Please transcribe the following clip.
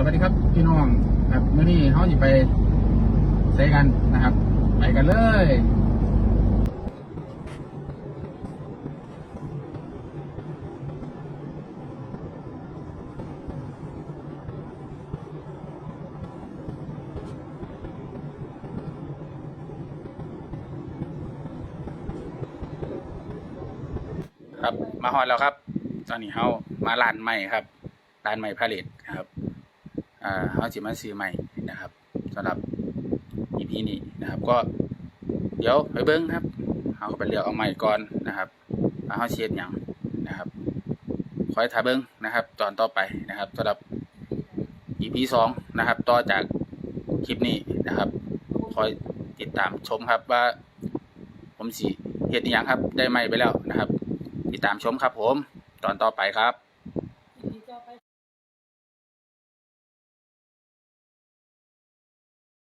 สวัสดีครับพี่น้องครับเมื่อนี้เขาจะไปใส่กันนะครับ ไปกันเลยครับมาฮอดแล้วครับ ตอนนี้เขามาร้านใหม่ครับร้านใหม่พาเลทครับ อ่าเขาจิมาซื้อใหม่นะครับสำหรับ EP นี้นะครับ ก็เดี๋ยวไปเบิ้งครับเขาไปเลือกเอาใหม่ก่อนนะครับเขาเชียดอย่างนะครับคอยถ่ายเบิ้งนะครับ ตอนต่อไปนะครับสำหรับ EP สองนะครับ ต่อจากคลิปนี้นะครับคอยติดตามชมครับว่า ผมสิเฮ็ดอหย่างครับ ได้ใหม่ไปแล้วนะครับ ติดตามชมครับผม ตอนต่อไปครับ